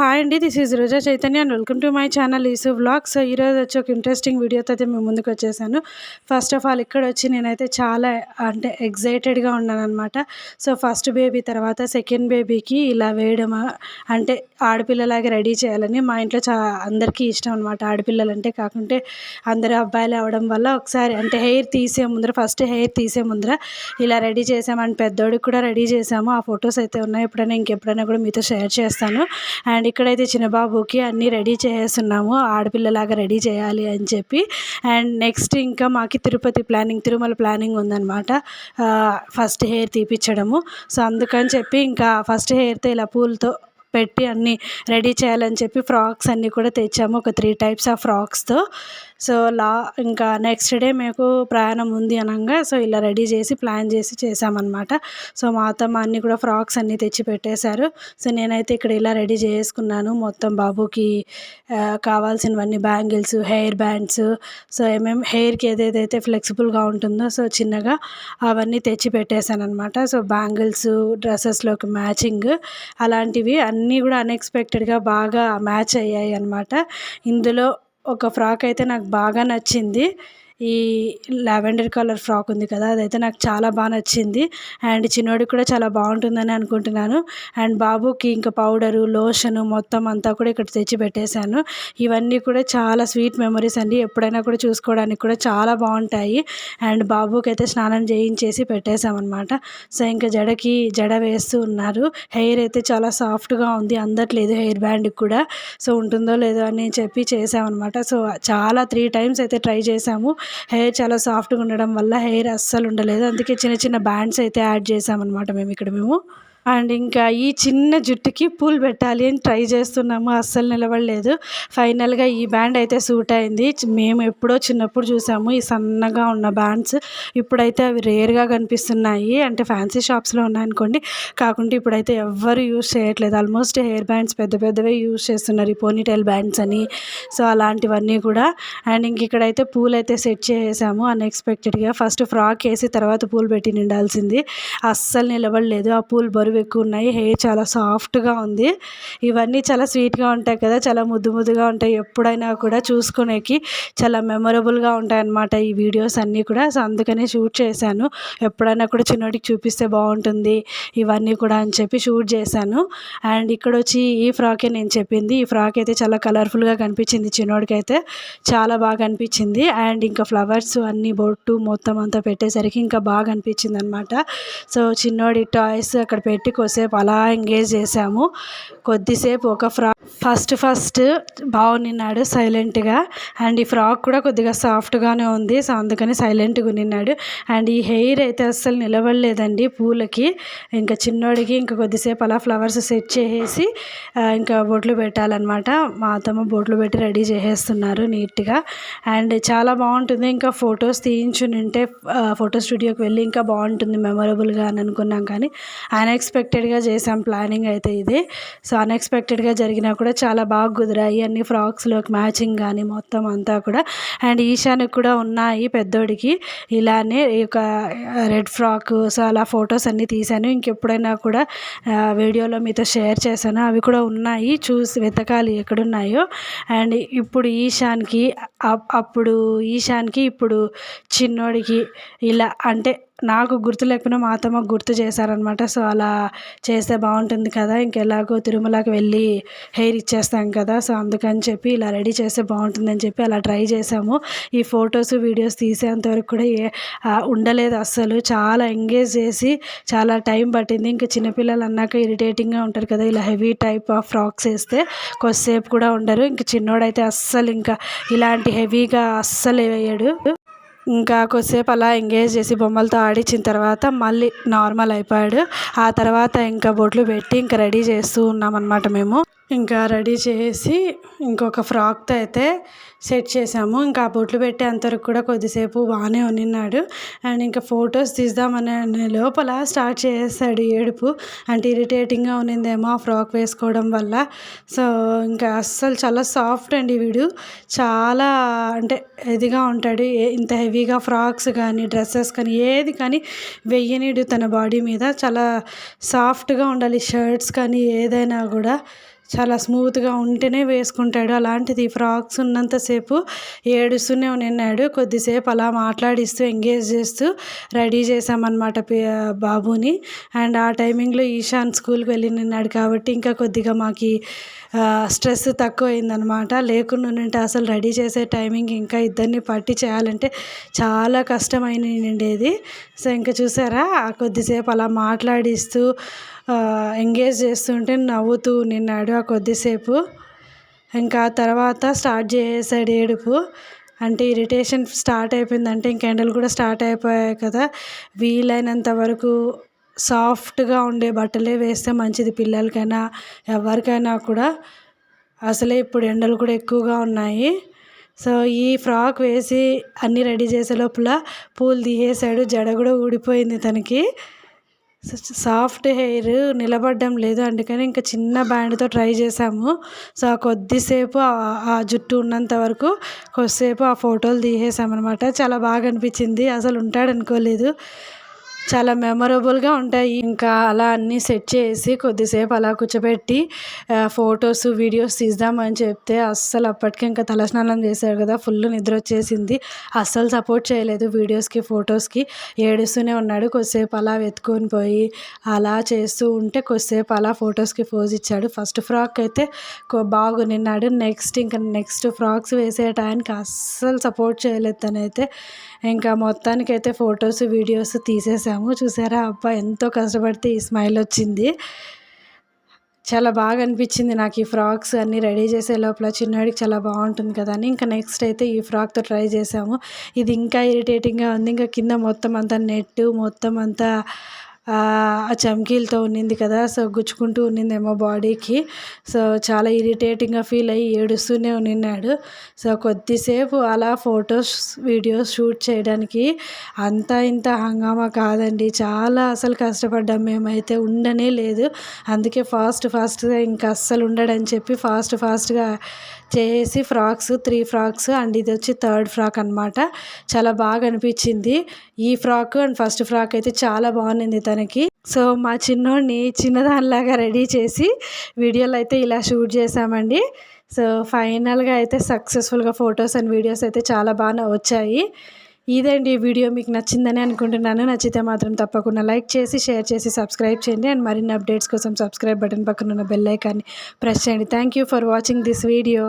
ভার హాయ్ అండి this is Roja Chaitanya and welcome to my channel ఈసు vlogs ఈరోజు వచ్చి ఒక ఇంట్రెస్టింగ్ వీడియోతో అయితే మేము ముందుకు వచ్చేసాను. ఫస్ట్ ఆఫ్ ఆల్ ఇక్కడ వచ్చి నేనైతే చాలా అంటే ఎగ్జైటెడ్గా ఉన్నాను అనమాట సో ఫస్ట్ బేబీ తర్వాత సెకండ్ బేబీకి ఇలా వేయడం అంటే ఆడపిల్లలాగా రెడీ చేయాలని మా ఇంట్లో చా అందరికీ ఇష్టం అనమాట ఆడపిల్లలు అంటే కాకుంటే అందరు అబ్బాయిలు అవడం వల్ల ఒకసారి అంటే హెయిర్ తీసే ముందర ఫస్ట్ హెయిర్ తీసే ముందర ఇలా రెడీ చేసాము. పెద్దోడికి కూడా రెడీ చేసాము. ఆ ఫొటోస్ అయితే ఉన్నాయి. ఎప్పుడైనా ఇంకెప్పుడైనా కూడా మీతో షేర్ చేస్తాను. అండ్ ఇక్కడ చిన్న బాబుకి అన్నీ రెడీ చేస్తున్నాము ఆడపిల్లలాగా రెడీ చేయాలి అని చెప్పి. అండ్ నెక్స్ట్ ఇంకా మాకు తిరుపతి ప్లానింగ్ తిరుమల ప్లానింగ్ ఉందన్నమాట. ఫస్ట్ హెయిర్ తీపిచ్చడము. సో అందుకని చెప్పి ఇంకా ఫస్ట్ హెయిర్తో ఇలా పూలతో పెట్టి అన్నీ రెడీ చేయాలని చెప్పి ఫ్రాక్స్ అన్నీ కూడా తెచ్చాము. ఒక త్రీ టైప్స్ ఆఫ్ ఫ్రాక్స్తో. సో లా ఇంకా నెక్స్ట్ డే మీకు ప్రయాణం ఉంది అనగా. సో ఇలా రెడీ చేసి ప్లాన్ చేసి చేసామన్నమాట. సో మా అత్తమ్మ అన్నీ కూడా ఫ్రాక్స్ అన్నీ తెచ్చి పెట్టేశారు. సో నేనైతే ఇక్కడ ఇలా రెడీ చేసుకున్నాను. మొత్తం బాబుకి కావాల్సినవన్నీ బ్యాంగిల్స్ హెయిర్ బ్యాండ్స్ సో ఏమేమి హెయిర్కి ఏదేదైతే ఫ్లెక్సిబుల్గా ఉంటుందో సో చిన్నగా అవన్నీ తెచ్చి పెట్టేశాను అనమాట సో బ్యాంగిల్స్ డ్రెస్సెస్లోకి మ్యాచింగ్ అలాంటివి అన్నీ అన్నీ కూడా అన్ఎక్స్పెక్టెడ్గా బాగా మ్యాచ్ అయ్యాయి అనమాట ఇందులో ఒక ఫ్రాక్ అయితే నాకు బాగా నచ్చింది. ఈ లావెండర్ కలర్ ఫ్రాక్ ఉంది కదా అదైతే నాకు చాలా బాగా నచ్చింది. అండ్ చిన్నోడికి కూడా చాలా బాగుంటుందని అనుకుంటున్నాను. అండ్ బాబుకి ఇంకా పౌడరు లోషను మొత్తం అంతా కూడా ఇక్కడ తెచ్చి పెట్టేశాను. ఇవన్నీ కూడా చాలా స్వీట్ మెమరీస్ అండి. ఎప్పుడైనా కూడా చూసుకోవడానికి కూడా చాలా బాగుంటాయి. అండ్ బాబుకి అయితే స్నానం చేయించేసి పెట్టేశామన్నమాట. సో ఇంకా జడకి జడ వేస్తూ ఉన్నారు. హెయిర్ అయితే చాలా సాఫ్ట్గా ఉంది. అందట్లేదు హెయిర్ బ్యాండ్కి కూడా. సో ఉంటుందో లేదో అని చెప్పి చేసామన్నమాట సో చాలా త్రీ టైమ్స్ అయితే ట్రై చేశాము. హెయిర్ చాలా సాఫ్ట్గా ఉండడం వల్ల హెయిర్ అస్సలు ఉండలేదు. అందుకే చిన్న చిన్న బ్యాండ్స్ అయితే యాడ్ చేసామన్నమాట మేము ఇక్కడ మేము. అండ్ ఇంకా ఈ చిన్న జుట్టుకి పూలు పెట్టాలి అని ట్రై చేస్తున్నాము. అస్సలు నిలబడలేదు. ఫైనల్గా ఈ బ్యాండ్ అయితే సూట్ అయింది. మేము ఎప్పుడో చిన్నప్పుడు చూసాము. ఈ సన్నగా ఉన్న బ్యాండ్స్ ఇప్పుడైతే అవి రేర్గా కనిపిస్తున్నాయి. అంటే ఫ్యాన్సీ షాప్స్లో ఉన్నాయనుకోండి. కాకుండా ఇప్పుడైతే ఎవ్వరు యూజ్ చేయట్లేదు. ఆల్మోస్ట్ హెయిర్ బ్యాండ్స్ పెద్ద పెద్దవే యూజ్ చేస్తున్నారు. ఈ పోనీటైల్ బ్యాండ్స్ అని. సో అలాంటివన్నీ కూడా. అండ్ ఇంక ఇక్కడైతే పూలు అయితే సెట్ చేసాము అన్ఎక్స్పెక్టెడ్గా. ఫస్ట్ ఫ్రాక్ వేసి తర్వాత పూలు పెట్టి నిండాల్సింది. అస్సలు నిలబడలేదు. ఆ పూలు బరువు ఎక్కువ ఉన్నాయి హెయిర్ చాలా సాఫ్ట్గా ఉంది. ఇవన్నీ చాలా స్వీట్గా ఉంటాయి కదా చాలా ముద్దు ముద్దుగా ఉంటాయి. ఎప్పుడైనా కూడా చూసుకునేకి చాలా మెమొరబుల్గా ఉంటాయి అన్నమాట ఈ వీడియోస్ అన్నీ కూడా. సో అందుకనే షూట్ చేశాను. ఎప్పుడైనా కూడా చిన్నోడికి చూపిస్తే బాగుంటుంది ఇవన్నీ కూడా అని చెప్పి షూట్ చేశాను. అండ్ ఇక్కడ వచ్చి ఈ ఫ్రాకే నేను చెప్పింది. ఈ ఫ్రాక్ అయితే చాలా కలర్ఫుల్గా కనిపించింది చిన్నోడికి అయితే చాలా బాగా అనిపించింది అండ్ ఇంకా ఫ్లవర్స్ అన్నీ బొట్టు మొత్తం అంతా పెట్టేసరికి ఇంకా బాగా అనిపించింది అనమాట సో చిన్నోడి టాయ్స్ అక్కడ పెట్టి పెట్టి కొద్దిసేపు అలా ఎంగేజ్ చేసాము కొద్దిసేపు ఒక ఫ్రాక్ ఫస్ట్ ఫస్ట్ బాగున్నాడు సైలెంట్గా అండ్ ఈ ఫ్రాక్ కూడా కొద్దిగా సాఫ్ట్గానే ఉంది. సో అందుకని సైలెంట్గా నిన్నాడు. అండ్ ఈ హెయిర్ అయితే అస్సలు నిలబడలేదండి పూలకి. ఇంకా చిన్నోడికి ఇంకా కొద్దిసేపు అలా ఫ్లవర్స్ సెట్ చేసేసి ఇంకా బొట్లు పెట్టాలన్నమాట. మా అత్తమ్మ బొట్లు పెట్టి రెడీ చేసేస్తున్నారు నీట్గా. అండ్ చాలా బాగుంటుంది. ఇంకా ఫొటోస్ తీయించునింటే ఫోటో స్టూడియోకి వెళ్ళి ఇంకా బాగుంటుంది మెమొరబుల్గా అని అనుకున్నాం కానీ అన్ఎక్స్పెక్ట్ అన్ఎక్స్పెక్టెడ్గా చేసాం ప్లానింగ్ అయితే ఇది. సో అన్ఎక్స్పెక్టెడ్గా జరిగినా కూడా చాలా బాగా కుదిరాయి. అన్ని ఫ్రాక్స్లోకి మ్యాచింగ్ కానీ మొత్తం అంతా కూడా. అండ్ ఈశానికి కూడా ఉన్నాయి పెద్దోడికి. ఇలానే ఒక రెడ్ ఫ్రాక్ సో అలా ఫొటోస్ అన్నీ తీశాను. ఇంకెప్పుడైనా కూడా వీడియోలో మీతో షేర్ చేశాను. అవి కూడా ఉన్నాయి. చూసి వెతకాలి ఎక్కడున్నాయో. అండ్ ఇప్పుడు ఈశాన్కి అప్పుడు ఈశాన్కి ఇప్పుడు చిన్నోడికి ఇలా అంటే నాకు గుర్తు లేకపోయినా మా అత్తమ్మ గుర్తు చేశారనమాట సో అలా చేస్తే బాగుంటుంది కదా ఇంకెలాగో తిరుమలకి వెళ్ళి హెయిర్ ఇచ్చేస్తాం కదా సో అందుకని చెప్పి ఇలా రెడీ చేస్తే బాగుంటుందని చెప్పి అలా ట్రై చేసాము ఈ ఫొటోస్ వీడియోస్ తీసేంత వరకు కూడా ఏ ఉండలేదు అస్సలు. చాలా ఎంగేజ్ చేసి చాలా టైం పట్టింది. ఇంకా చిన్నపిల్లలు అన్నాక ఇరిటేటింగ్గా ఉంటారు కదా ఇలా హెవీ టైప్ ఆఫ్ ఫ్రాక్స్ వేస్తే కొద్దిసేపు కూడా ఉండరు. ఇంక చిన్నోడైతే అస్సలు ఇంకా ఇలాంటి హెవీగా అస్సలు వేయడు. ఇంకా కొద్దిసేపు అలా ఎంగేజ్ చేసి బొమ్మలతో ఆడించిన తర్వాత మళ్ళీ నార్మల్ అయిపోయాడు. ఆ తర్వాత ఇంకా బొట్లు పెట్టి ఇంకా రెడీ చేస్తూ ఉన్నామన్నమాట మేము. ఇంకా రెడీ చేసి ఇంకొక ఫ్రాక్తో అయితే సెట్ చేసాము ఇంకా ఆ బొట్లు పెట్టేంతవరకు కూడా కొద్దిసేపు బాగానే ఉన్నిన్నాడు. అండ్ ఇంకా ఫొటోస్ తీద్దామనే లోపల స్టార్ట్ చేసాడు ఏడుపు. అంటే ఇరిటేటింగ్గా ఉన్నిందేమో ఆ ఫ్రాక్ వేసుకోవడం వల్ల. సో ఇంకా అస్సలు చాలా సాఫ్ట్ అండి వీడు. చాలా అంటే ఇదిగా ఉంటాడు. ఇంత హెవీగా ఫ్రాక్స్ కానీ డ్రెస్సెస్ కానీ ఏది కానీ వెయ్యనీడు తన బాడీ మీద. చాలా సాఫ్ట్గా ఉండాలి. షర్ట్స్ కానీ ఏదైనా కూడా. చాలా స్మూత్గా ఉంటేనే వేసుకుంటాడు. అలాంటిది ఫ్రాక్స్ ఉన్నంతసేపు ఏడుస్తూనే నిన్నాడు కొద్దిసేపు అలా మాట్లాడిస్తూ ఎంగేజ్ చేస్తూ రెడీ చేశామన్నమాట బాబుని. అండ్ ఆ టైమింగ్లో ఈశాన్ స్కూల్కి వెళ్ళి నిన్నాడు కాబట్టి ఇంకా కొద్దిగా మాకు స్ట్రెస్ తక్కువ అయిందనమాట లేకుండా ఉంటే అసలు రెడీ చేసే టైమింగ్ ఇంకా ఇద్దరిని పట్టి చేయాలంటే చాలా కష్టమైన ఉండేది సో ఇంకా చూసారా? కొద్దిసేపు అలా మాట్లాడిస్తూ ఎంగేజ్ చేస్తుంటే నవ్వుతూ నిన్నాడు ఆ కొద్దిసేపు. ఇంకా తర్వాత స్టార్ట్ చేసాడు ఏడుపు. అంటే ఇరిటేషన్ స్టార్ట్ అయిపోయిందంటే ఇంక ఎండలు కూడా స్టార్ట్ అయిపోయాయి కదా. వీలైనంత వరకు సాఫ్ట్గా ఉండే బట్టలే వేస్తే మంచిది పిల్లలకైనా ఎవరికైనా కూడా. అసలే ఇప్పుడు ఎండలు కూడా ఎక్కువగా ఉన్నాయి. సో ఈ ఫ్రాక్ వేసి అన్నీ రెడీ చేసే లోపల పూలు తీసేసాడు జడ కూడా ఊడిపోయింది తనకి. సాఫ్ట్ హెయిర్ నిలబడడం లేదు. అందుకని ఇంకా చిన్న బ్యాండ్తో ట్రై చేసాము సో ఆ కొద్దిసేపు ఆ జుట్టు ఉన్నంత వరకు కొద్దిసేపు ఆ ఫోటోలు తీసేసామన్నమాట. చాలా బాగా అనిపించింది. అసలు ఉంటాడు అనుకోలేదు చాలా మెమొరబుల్గా ఉంటాయి. ఇంకా అలా అన్నీ సెట్ చేసి కొద్దిసేపు అలా కూర్చోబెట్టి ఫొటోస్ వీడియోస్ తీద్దామని చెప్తే అస్సలు అప్పటికే ఇంకా తలస్నానం చేశాడు కదా ఫుల్ నిద్ర వచ్చేసింది. అస్సలు సపోర్ట్ చేయలేదు వీడియోస్కి ఫొటోస్కి. ఏడుస్తూనే ఉన్నాడు కొద్దిసేపు అలా వెతుకొని పోయి అలా చేస్తూ ఉంటే కొద్దిసేపు అలా ఫొటోస్కి పోజ్ ఇచ్చాడు. ఫస్ట్ ఫ్రాక్ అయితే బాగునిన్నాడు నెక్స్ట్ ఇంకా నెక్స్ట్ ఫ్రాక్స్ వేసే టైంకి అస్సలు సపోర్ట్ చేయలేదు తనైతే. ఇంకా మొత్తానికైతే ఫొటోస్ వీడియోస్ తీసేసాము చూసారా? అబ్బా ఎంతో కష్టపడితే ఈ స్మైల్ వచ్చింది. చాలా బాగా అనిపించింది నాకు ఈ ఫ్రాక్స్ అన్నీ రెడీ చేసే లోపల. చిన్నవాడికి చాలా బాగుంటుంది కదా అని ఇంకా నెక్స్ట్ అయితే ఈ ఫ్రాక్తో ట్రై చేసాము. ఇది ఇంకా ఇరిటేటింగ్గా ఉంది. ఇంకా కింద మొత్తం అంతా నెట్ మొత్తం అంతా ఆ చమ్కీలతో ఉన్నింది కదా సో గుచ్చుకుంటూ ఉన్నిందేమో బాడీకి. సో చాలా ఇరిటేటింగ్గా ఫీల్ అయ్యి ఏడుస్తూనే ఉన్నిన్నాడు. సో కొద్దిసేపు అలా ఫొటోస్ వీడియోస్ షూట్ చేయడానికి అంత ఇంత హంగామా కాదండి. చాలా అసలు కష్టపడ్డాం మేమైతే ఉండనే లేదు. అందుకే ఫాస్ట్ ఫాస్ట్గా ఇంకా అస్సలు ఉండడని చెప్పి ఫాస్ట్ ఫాస్ట్గా చేసి ఫ్రాక్స్ త్రీ ఫ్రాక్స్ అండ్ ఇది వచ్చి థర్డ్ ఫ్రాక్ అనమాట చాలా బాగా అనిపించింది. ఈ ఫ్రాక్ అండ్ ఫస్ట్ ఫ్రాక్ అయితే చాలా బాగుంది తనకి. సో మా చిన్నోడిని చిన్నదానిలాగా రెడీ చేసి వీడియోలు అయితే ఇలా షూట్ చేశామండి. సో ఫైనల్గా అయితే సక్సెస్ఫుల్గా ఫొటోస్ అండ్ వీడియోస్ అయితే చాలా బాగా వచ్చాయి. ఇదండి వీడియో. మీకు నచ్చిందని అనుకుంటున్నాను. నచ్చితే మాత్రం తప్పకుండా లైక్ చేసి షేర్ చేసి సబ్స్క్రైబ్ చేయండి. అండ్ మరిన్ని అప్డేట్స్ కోసం సబ్స్క్రైబ్ బటన్ పక్కన ఉన్న బెల్ ఐకాన్ని ప్రెస్ చేయండి. Thank you for watching this video.